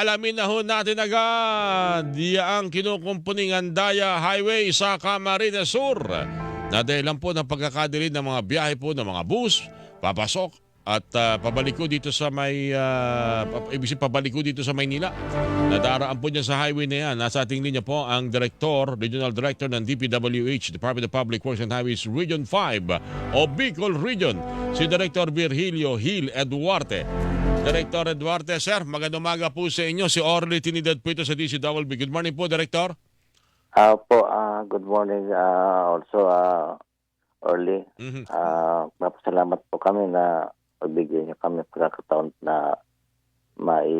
Alamin na ho natin agad ang kinukumpuning Andaya Highway sa Camarines Sur na dahilan po ng pagkakadili ng mga biyahe po ng mga bus, papasok at ah, pabalik ko dito sa may pa- ibig pabalik ko dito sa Maynila. Nadaraan po dyan sa highway na yan. Nasa ating linya po ang Director, Regional Director ng DPWH, Department of Public Works and Highways Region 5 o Bicol Region, si Director Virgilio Hill Eduarte. Director Eduarte, sir, magandang umaga po sa inyo. Si Orly Tinidad po ito sa DCWB. Good morning po, Director. Ah po, ah, good morning ah, also ah, early. Mhm. Ah, napasalamat po kami na pagbigyan niyo kami pagkakataon na mai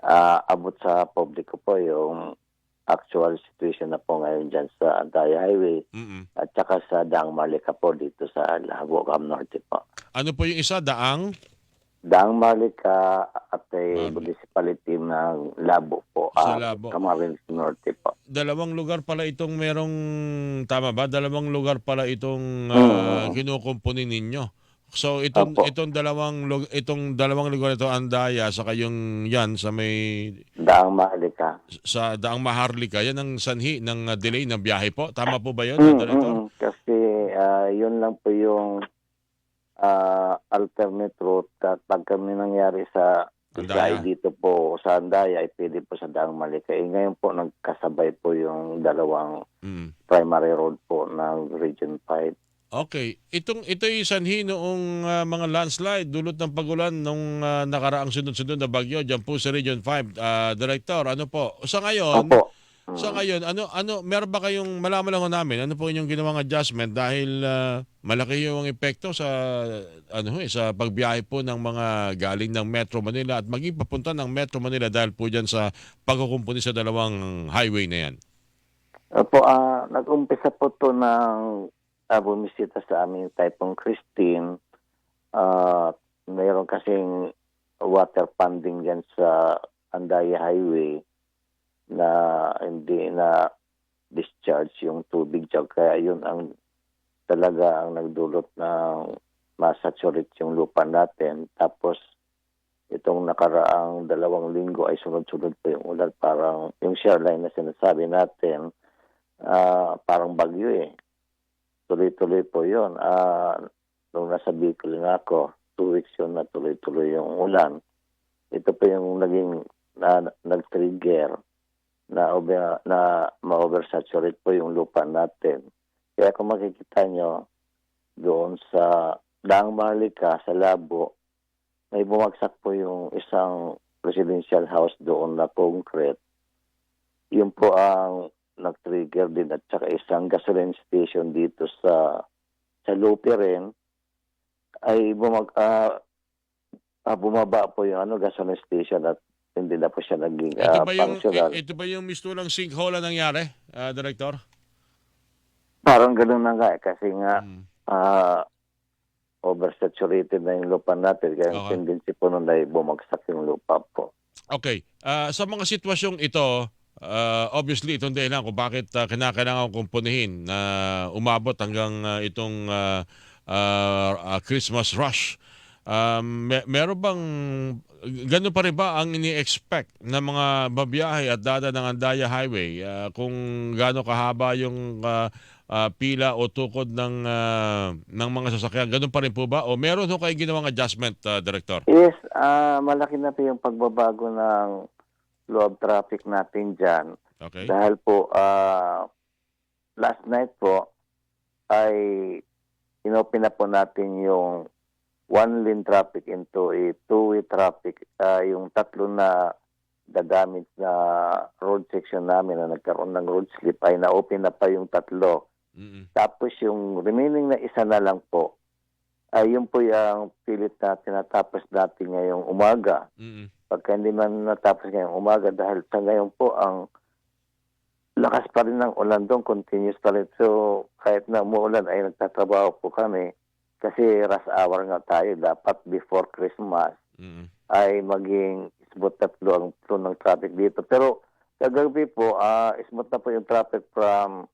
ah, abot sa publiko po yung actual situation na po ngayon dyan sa Andaya Highway Mhm. at saka sa Daang Marlica po dito sa Lago Cam Norte po. Ano po yung isa, Daang? Daang Marlica at Ah. a municipality ng Labo po. Sa ah, Labo. Camarines Norte po. Dalawang lugar pala itong merong, tama ba? Dalawang lugar pala itong uh, kinukumpuni ninyo. So itong Opo. itong dalawang lug- itong dalawang lugar ito Andaya sa yung yan sa may Daang Marlica. sa Daang Maharlika yan ang sanhi ng uh, delay ng biyahe po. Tama po ba 'yon, Mm, Director? mm, kasi ah, yun lang po yung ah, alternate route at pag kami nangyari sa. Isay dito po sa Andaya ay pwede po sa Daang Malika. Eh, ngayon po nagkasabay po yung dalawang Mm. primary road po ng Region 5. Okay, itong ito yung sanhi noong uh, mga landslide dulot ng pagulan nung uh, nakaraang sunod-sunod na bagyo diyan po sa Region 5 uh, Director. Ano po? Sa ngayon, Opo. Mm. Sa ngayon, ano ano meron ba kayong malaman lang namin ano po inyong ginawang adjustment dahil ah, malaki yung epekto sa ano eh, sa pagbiyahe po ng mga galing ng Metro Manila at maging papunta ng Metro Manila dahil po diyan sa pagkukumpuni sa dalawang highway na yan. Opo, ah, nag-umpisa po to ng uh, bumisita sa aming Typhoon Christine. Ah, mayroon kasing water funding yan sa Andaya Highway na hindi na discharge yung tubig dyan. Kaya yun ang talaga ang nagdulot ng masaturate yung lupa natin. Tapos itong nakaraang dalawang linggo ay sunod-sunod po yung ulan. Parang yung share line na sinasabi natin, ah, parang bagyo eh. Tuloy-tuloy po yun. Ah, nung nasa Bicol nga ako, two weeks yun na tuloy-tuloy yung ulan. Ito po yung naging na, nag-trigger na, over, na ma-oversaturate po yung lupa natin. Kaya kung makikita nyo, doon sa Daang Marlica, sa Labo, may bumagsak po yung isang residential house doon na concrete. Yun po ang nag-trigger din at saka isang gasoline station dito sa sa Lupi rin ay bumag ah, ah, bumaba po yung ano gasoline station at hindi na po siya naging Ito ah, ba yung functional. ito ba yung mistulang sinkhole na nangyari, ah, Director? Parang ganun na nga eh, kasi nga Mm. ah, oversaturated na yung lupa natin kaya Okay. tendency po nun ay bumagsak yung lupa po. Okay. Ah, sa mga sitwasyong ito, ah, obviously itong dahilan kung bakit uh, kinakailangan kumpunihin na umabot hanggang ah, itong ah, ah, Christmas rush. Um, me- meron bang gano'n pa rin ba ang ini-expect ng mga babiyahe at dada ng Andaya Highway? Ah, kung gaano kahaba yung ah, ah, pila o tukod ng ah, ng mga sasakyan gano'n pa rin po ba? O meron ho kayong ginawang adjustment ah, director? Yes, ah malaki na po yung pagbabago ng flow of traffic natin dyan. okay. Dahil po, ah, last night po, ay inopen na po natin yung one-lane traffic into a two-way traffic. Ah, yung tatlo na gagamit na road section namin na nagkaroon ng road slip ay na-open na pa yung tatlo. Mm-mm. Tapos yung remaining na isa na lang po, ay yun po yung pilit na tinatapos natin ngayong umaga Mm-mm. pagka hindi man natapos ngayong umaga dahil sa ngayon po ang lakas pa rin ng ulan doon, continuous pa rin. So kahit na umuulan ay nagtatrabaho po kami kasi rush hour nga tayo. Dapat before Christmas Mm-mm. ay maging smooth na flow ang flow ng traffic dito. Pero kagabi po, ah smooth na po yung traffic from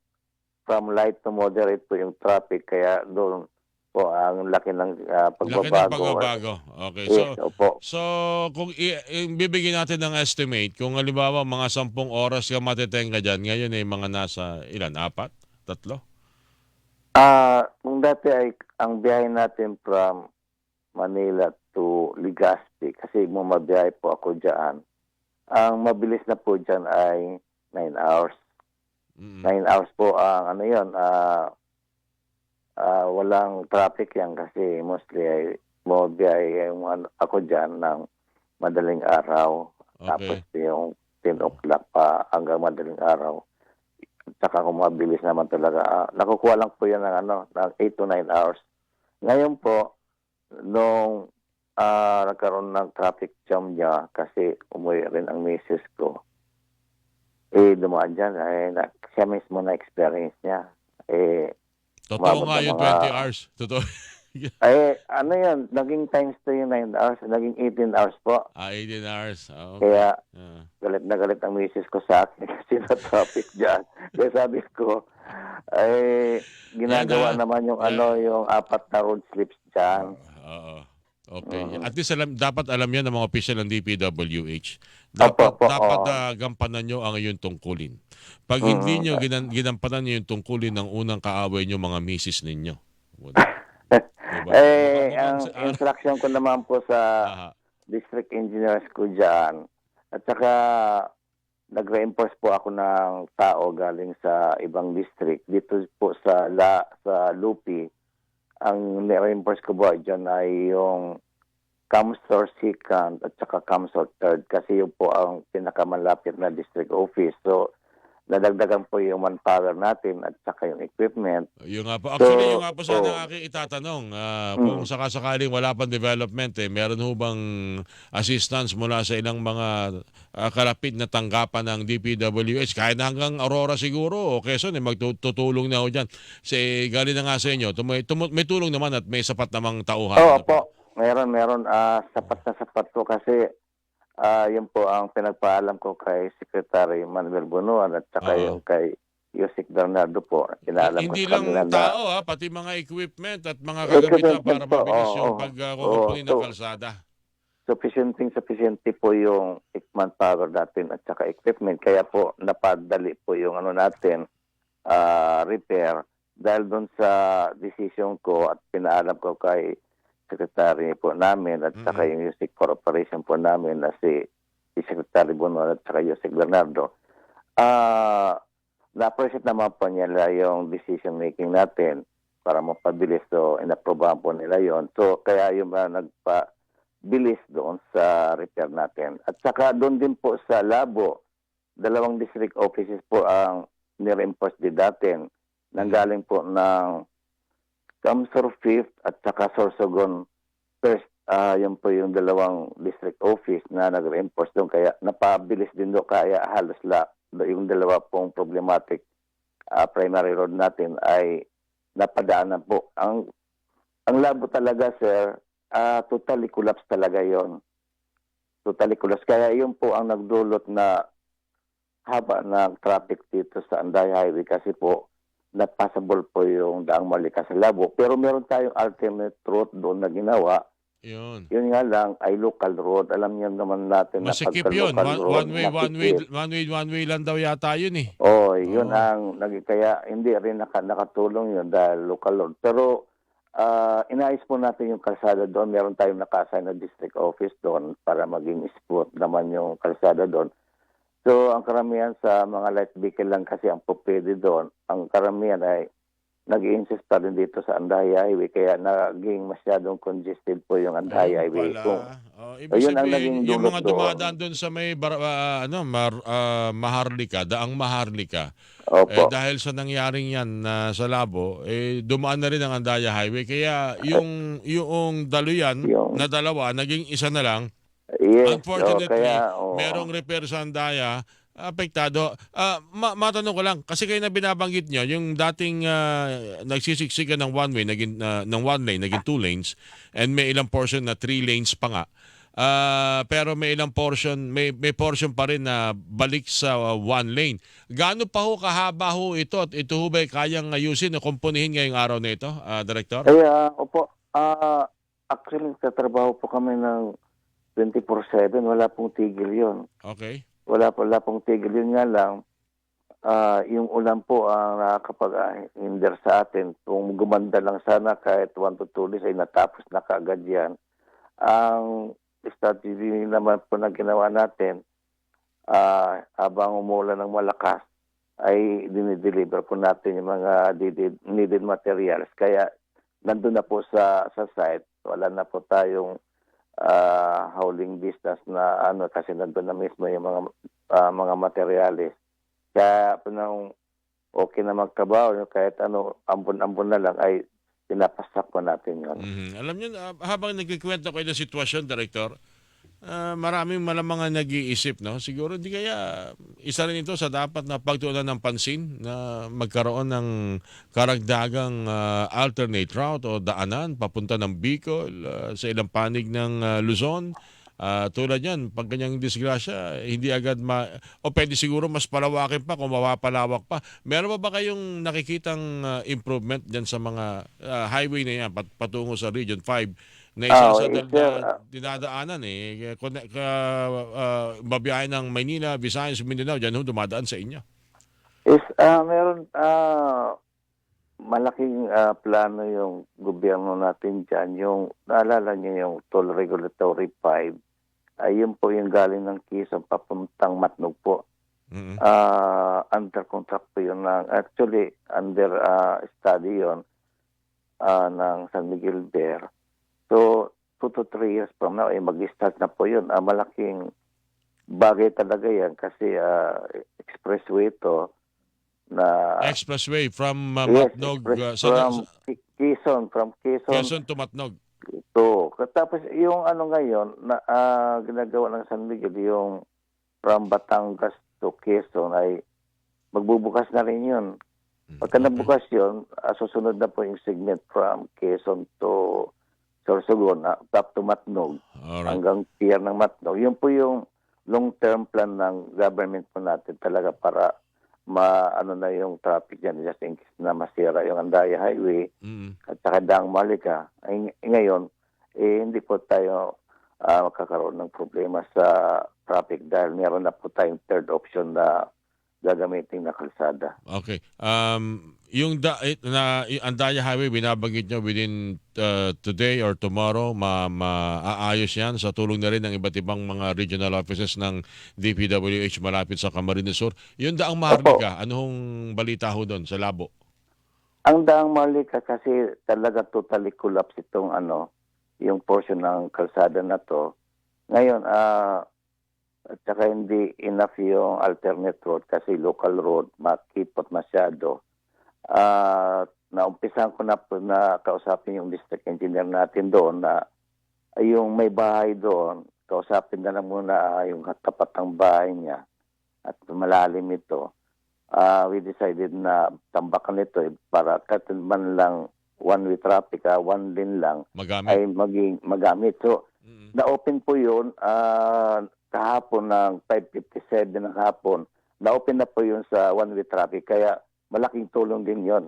from light to moderate po yung traffic. Kaya doon po ang laki ng ah, Laki ng pagbabago. pagbabago. Okay. So, Yes, opo. So, kung i- i- bibigyan natin ng estimate, kung halimbawa mga sampung oras ka matitenga dyan, ngayon ay mga nasa ilan? Apat? Tatlo? Ah, kung dati ay ang biyahe natin from Manila to Legazpi kasi bumabiyahe po ako diyan. Ang mabilis na po diyan ay 9 hours. Mm. 9 hours po ang ano 'yon, ah ah, walang traffic yan kasi mostly ay bumabiyahe yung ano, ako diyan ng madaling araw. Tapos Okay. yung 10 o'clock pa hanggang madaling araw. Tsaka kung mabilis naman talaga. ah, nakukuha lang po yan ng, ano, ng 8 to 9 hours. Ngayon po, nung ah, nagkaroon ng traffic jam niya kasi umuwi rin ang misis ko, eh dumaan dyan, eh, na, siya mismo na experience niya. Eh, Totoo nga ng yung mga- 20 hours. Totoo. eh, ano yun, naging times to yung 9 hours, naging 18 hours po. ah, 18 hours. Ah, okay. Kaya Ah. galit na galit ang misis ko sa akin kasi na traffic dyan. Kaya sabi ko, ay ginagawa Yan, ah. naman yung Yan. ano, yung apat na road slips dyan. Oo. Okay. Mhm. At least alam, dapat alam yan ng mga official ng DPWH. Dapat, Opo, dapat ah, gampanan nyo ang iyong tungkulin. Pag hindi Mhm. nyo ginan, ginampanan nyo yung tungkulin ng unang kaaway nyo mga misis ninyo. Wala. Diba? Eh, Mukhang- ang instruction ko naman po sa Aha. district engineers ko dyan, at saka nag-reinforce po ako ng tao galing sa ibang district. Dito po sa La, sa Lupi, ang reinforce ko po dyan ay yung Camsor second at saka Camsor third kasi yun po ang pinakamalapit na district office. So, nadagdagan po yung manpower natin at saka yung equipment. Yung nga po. Actually, So, yung nga po sana oh. ang aking itatanong. ah, Mm. Kung sakasakaling wala pang development, eh, meron ho bang assistance mula sa ilang mga ah, kalapit na tanggapan ng DPWH? Kahit na hanggang Aurora siguro o Quezon, eh, magtutulong na ho dyan. Kasi galing na nga sa inyo, tum- tum- may tulong naman at may sapat namang tauhan. Oo Ano po. Meron, meron. ah, sapat na sapat po kasi ah, yun po ang pinagpaalam ko kay Secretary Manuel Bunuan at saka Oo. yung kay Yusik Bernardo po. Pinaalam Hindi ko sa lang kanila na tao, ha, pati mga equipment at mga kagamitan Equipment para po, mabilis oo, yung oo. pagkukumpuni ng Oo, so- kalsada. sufficienting sufficiente po yung manpower natin at saka equipment. Kaya po napadali po yung ano natin ah, repair dahil doon sa decision ko at pinaalam ko kay secretary po namin at saka Mhm. yung Music Corporation po namin na si, si Secretary Bono at saka Yusek Bernardo. Ah, na-appreciate naman po nila yung decision making natin para mapabilis so inaprobahan po nila yon so kaya yung mga nagpa bilis doon sa repair natin. At saka doon din po sa Labo, dalawang district offices po ang nireinforce din natin. Nanggaling po ng Camsor 5th at saka Sorsogon First. ah yun po yung dalawang district office na nag-reinforce doon. Kaya napabilis din doon. Kaya halos la, yung dalawa pong problematic ah, primary road natin ay napadaanan po. Ang ang labo talaga, sir, ah totally collapse talaga yon Totally collapse. Kaya yun po ang nagdulot na haba ng traffic dito sa Anday Highway kasi po not possible po yung daang malika sa labo. Pero meron tayong alternate route doon na ginawa. Yun. Yun nga lang ay local road. Alam niyo naman natin Masikip pagka yun. local One, road, one way, one way, one way, one way lang daw yata yun eh. Oh, yun Oo. ang kaya hindi rin naka, nakatulong yun dahil local road. Pero ah inayos po natin yung kalsada doon. Meron tayong naka-assign na district office doon para maging smooth naman yung kalsada doon. So, ang karamihan sa mga light vehicle lang kasi ang pupwede doon. Ang karamihan ay nag insist pa rin dito sa Andahay Highway kaya naging masyadong congested po yung Andahay Ayun Highway. Kung, Oh, ibig Ayun ang naging yung mga dumadaan doon sa may bar, ah, ano, mar, ah, Maharlika, daang Maharlika, opo. eh, dahil sa nangyaring yan na sa Labo, eh, dumaan na rin ang Andaya Highway. Kaya yung, yung daluyan Yung- na dalawa, naging isa na lang. Yes, Unfortunately, oh, kaya, oh, merong repair sa Andaya, apektado. Ah, ma- matanong ko lang, kasi kayo na binabanggit nyo, yung dating ah, nagsisiksikan ng one way, naging, ah, ng one lane, naging two lanes, and may ilang portion na three lanes pa nga. Ah, pero may ilang portion, may may portion pa rin na balik sa uh, one lane. Gaano pa ho kahaba ho ito at ito ho ba kayang ayusin o kumpunihin ngayong araw na ito, ah, Director? Kaya, opo, ah actually, tatrabaho po kami ng 24-7. Wala pong tigil yon Okay. Wala, wala pong tigil yun nga lang. ah yung ulan po ang nakakapag-hinder sa atin. Kung gumanda lang sana kahit 1 to 2 days ay natapos na kaagad yan. Ang strategy naman po na ginawa natin, ah habang umulan ng malakas, ay dinideliver po natin yung mga needed, needed materials. Kaya nandun na po sa sa site, wala na po tayong ah, hauling distance na ano kasi nandun na mismo yung mga ah, mga materials. Kaya po nang okay na yung kahit ano, ambon-ambon na lang ay pinapasak po natin yun. Mhm. Alam niyo, ah, habang nagkikwento kayo ng sitwasyon, Director, ah, maraming malamang ang nag-iisip, no? Siguro di kaya isa rin ito sa dapat na pagtuunan ng pansin na magkaroon ng karagdagang ah, alternate route o daanan papunta ng Bicol ah, sa ilang panig ng ah, Luzon. Ah, tulad yan, pag ganyang disgrasya, hindi agad ma... O pwede siguro mas palawakin pa kung mapapalawak pa. Meron ba ba kayong nakikitang ah, improvement dyan sa mga ah, highway na yan pat- patungo sa Region 5 isa Ah, sa yes, dal- na dinadaanan eh. Kung ka, ah, babiyahe ng Maynila, Visayas, Mindanao, dyan ho dumadaan sa inyo. Is, ah meron, ah malaking ah, plano yung gobyerno natin dyan. Yung, naalala niyo yung Toll Regulatory 5, ay yun po yung galing ng Quezon papuntang Matnog po. Mhm. Ah, under contract po yun ng, actually, under ah, study yun ah, ng San Miguel Bear. Three years from now, ay mag-start na po yun. Ah, malaking bagay talaga yan kasi ah, expressway to na Expressway from uh, yes, Matnog, express uh, sa, from Qui- Quezon, from Quezon, Quezon to Matnog. to. Tapos yung ano ngayon, na ah, ginagawa ng San Miguel, yung from Batangas to Quezon ay magbubukas na rin yun. Pagka Okay. nabukas yun, ah, susunod na po yung segment from Quezon to Sorsogon, ah, up to Matnog, Alright. hanggang pier ng Matnog. Yun po yung long-term plan ng government po natin talaga para ma ano na yung traffic dyan just in case na masira yung Andaya Highway Mhm. at saka Daang Malika. Ay, ng- ngayon, eh, hindi po tayo ah, magkakaroon ng problema sa traffic dahil meron na po tayong third option na gagamitin na kalsada. Okay. Um, yung da, eh, na Andaya Highway binabanggit nyo within uh, today or tomorrow ma maaayos yan sa tulong na rin ng iba't ibang mga regional offices ng DPWH malapit sa Camarines Sur. Yung daang Maharlika, anong balita ho doon sa labo? Ang Daang Malika kasi talaga totally collapse itong ano, yung portion ng kalsada na to. Ngayon, ah at saka hindi enough yung alternate road kasi local road, makipot masyado. Ah, naumpisan ko na po na kausapin yung district engineer natin doon na yung may bahay doon, kausapin na lang muna yung tapat ng bahay niya at malalim ito. Ah, we decided na tambakan ito eh, para kahit man lang one-way traffic, ah, one lane lang, Magamit? ay maging magamit. So, Mhm. na-open po yun ah, kahapon ng 5.57 ng hapon. Na-open na po yun sa one-way traffic. Kaya malaking tulong din yon.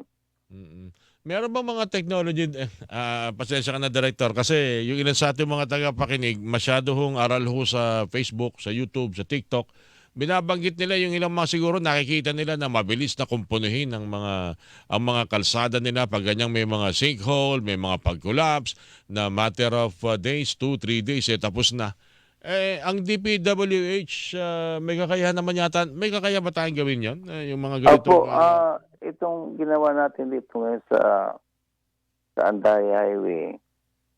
Mm-mm. Meron bang mga technology, ah, pasensya ka na director, kasi yung ilan sa ating mga tagapakinig, masyado hong aral ho sa Facebook, sa YouTube, sa TikTok, binabanggit nila yung ilang mga siguro nakikita nila na mabilis na kumpunuhin ng mga ang mga kalsada nila pag ganyang may mga sinkhole, may mga pag-collapse na matter of uh, days, 2, 3 days eh tapos na. Eh ang DPWH ah, may kakayahan naman yata, may kakaya ba tayong gawin 'yon? Eh, yung mga ganito. Opo, ah, itong ginawa natin dito ngayon sa sa Andaya Highway,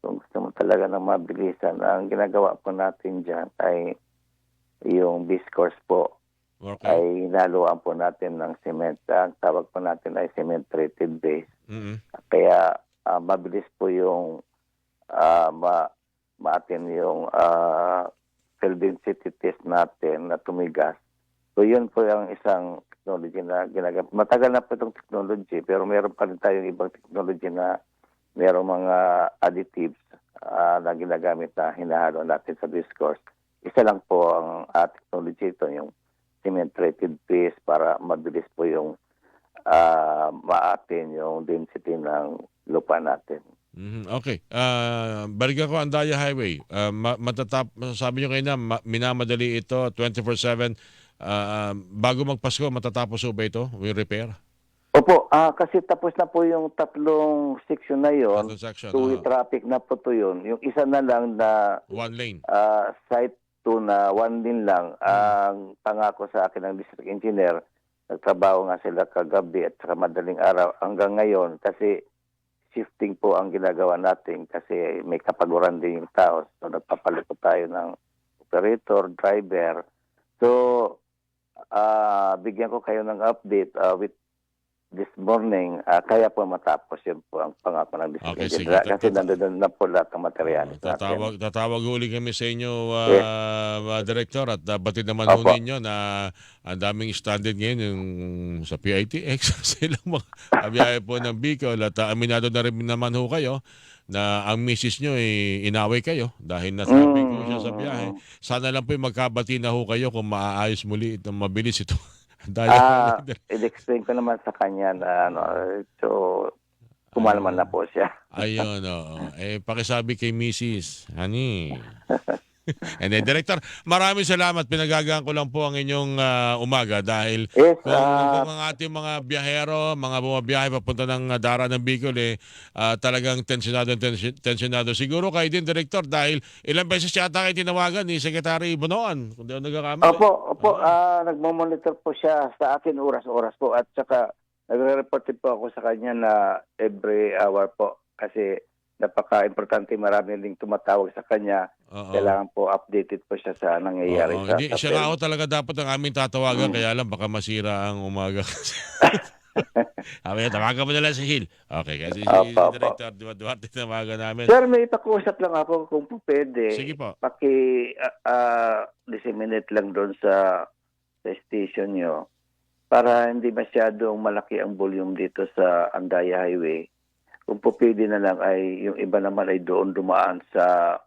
kung gusto mo talaga ng mabilisan, ang ginagawa po natin dyan ay yung discourse po okay. ay hinaluan po natin ng cement. Ang tawag po natin ay cement treated base. Mm-mm. Kaya ah, mabilis po yung ah, ma maatin yung uh, field density test natin na tumigas. So yun po yung isang technology na ginagamit. Matagal na po itong technology pero meron pa rin tayong ibang technology na merong mga additives ah, na ginagamit na hinahalo natin sa discourse. Isa lang po ang uh, technology ito, yung cement-rated piece para mabilis po yung ah, maatin yung density ng lupa natin. Mhm, Okay. Ah, balikan ko ang Daya Highway. Ma- matatap sabi niyo kayo na ma- minamadali ito 24/7 Ah, bago magpasko matatapos ba ito? Yung repair? Opo, ah, kasi tapos na po yung tatlong section na yon. Tatlong section, Two-way ah. traffic na po to yun. Yung isa na lang na One lane. ah, site 2 na one din lang ang pangako sa akin ng district engineer. Nagtrabaho nga sila kagabi at saka madaling araw hanggang ngayon kasi shifting po ang ginagawa natin kasi may kapaguran din yung tao. So nagpapalit po tayo ng operator, driver. So ah bigyan ko kayo ng update ah, with this morning. Ah, kaya po matapos yun po ang pangako ng district Okay, sige. engineer. Kasi Tat- nandun na po lahat ng materialis natin. Tatawag, tatawag uli kami sa inyo, ah, Yes. ah, Director, at uh, batid naman ho Opo. ninyo na ang daming standard ngayon yung sa PITX, sa ilang mga biyahe po ng Bicol at ah, aminado na rin naman ho kayo na ang misis nyo ay inaway kayo dahil natraffic Mm, ho siya sa mm, biyahe. Sana lang po magkabati na ho kayo kung maaayos muli at mabilis ito. Dahil Ah, i-explain ko naman sa kanya na ano, so kumalman na po siya. Ayun, oo. Eh, pakisabi kay Mrs. Honey. And then, Director, maraming salamat. Pinagagaan ko lang po ang inyong ah, umaga dahil Yes, kung, ah, kung ang ating mga biyahero, mga bumabiyahe papunta ng ah, Dara ng Bicol, eh, ah, talagang tensionado, tensi- tensionado. Siguro kayo din, Director, dahil ilang beses yata kayo tinawagan ni Secretary Bonoan, kung di ako nagkakamali. opo, opo, ah, nagmo-monitor po siya sa akin oras-oras po at saka nagre-report po ako sa kanya na every hour po kasi napaka-importante marami ding tumatawag sa kanya. Oo. Kailangan po updated po siya sa nangyayari Oo, sa, hindi, siya nga ho talaga dapat ang aming tatawagan, Mm. kaya lang baka masira ang umaga. Sabi niya, tawagan mo na lang si Hill. Okay, kasi si, Opo, opo. Director Du- Duarte tinawagan namin. Sir, may ipakusap lang ako kung po pwede. Sige po. paki ah, ah, disseminate lang doon sa sa station nyo para hindi masyadong malaki ang volume dito sa Andaya Highway. Kung po pwede na lang ay yung iba naman ay doon dumaan sa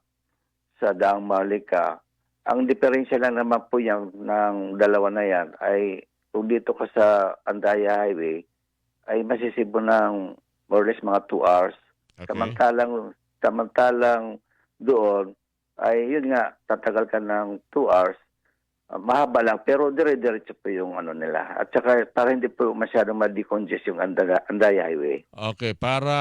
sa Daang Malika. Ang diferensya lang naman po yan ng dalawa na yan ay kung dito ka sa Andaya Highway ay masisibo ng more or less mga 2 hours Okay. Samantalang, samantalang doon, ay yun nga, tatagal ka ng 2 hours. Ah, mahaba lang, pero dire-diretso po yung ano nila. At saka para hindi po masyadong ma-decongest yung Andaya, Andaya Highway. Okay, para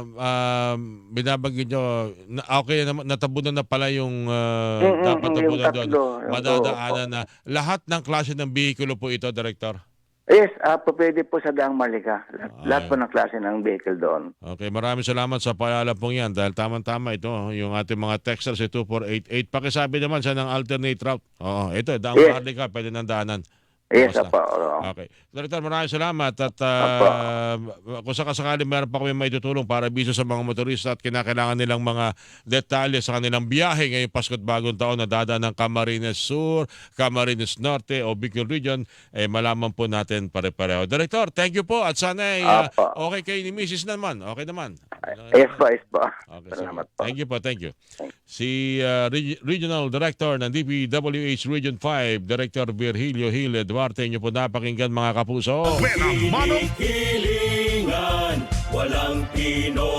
um, binabanggit nyo, na, okay, naman, natabunan na pala yung uh, Mm, dapat mm, yung tabunan doon. tatlo, yung- Madadaanan na. Lahat ng klase ng bihikulo po ito, Director. Yes, ah po pwede po sa Daang Malika. Lahat, Ah, lahat po ng klase ng vehicle doon. Okay, maraming salamat sa paalala pong yan dahil tamang-tama ito, yung ating mga texters sa 2488. Pakisabi naman siya ng alternate route. Oo, ito, daang Yes. yes. ka, pwede nang daanan. Yes, Basta. oo. Okay. Director, maraming salamat at ah, kung sakasakali meron pa kami maitutulong para biso sa mga motorista at kinakailangan nilang mga detalye sa kanilang biyahe ngayong Pasko't Bagong Taon na dada ng Camarines Sur, Camarines Norte o Bicol Region, eh malaman po natin pare-pareho. Director, thank you po at sana ay ah, Apo. okay kay ni Mrs. naman. Okay naman. Yes po, yes po. Okay, sige. Salamat po. Thank you po, thank you. Si uh, Reg- Regional Director ng DPWH Region 5, Director Virgilio Hill Duarte, inyo po napakinggan mga kapuso. Hilingan, walang pinoproblema.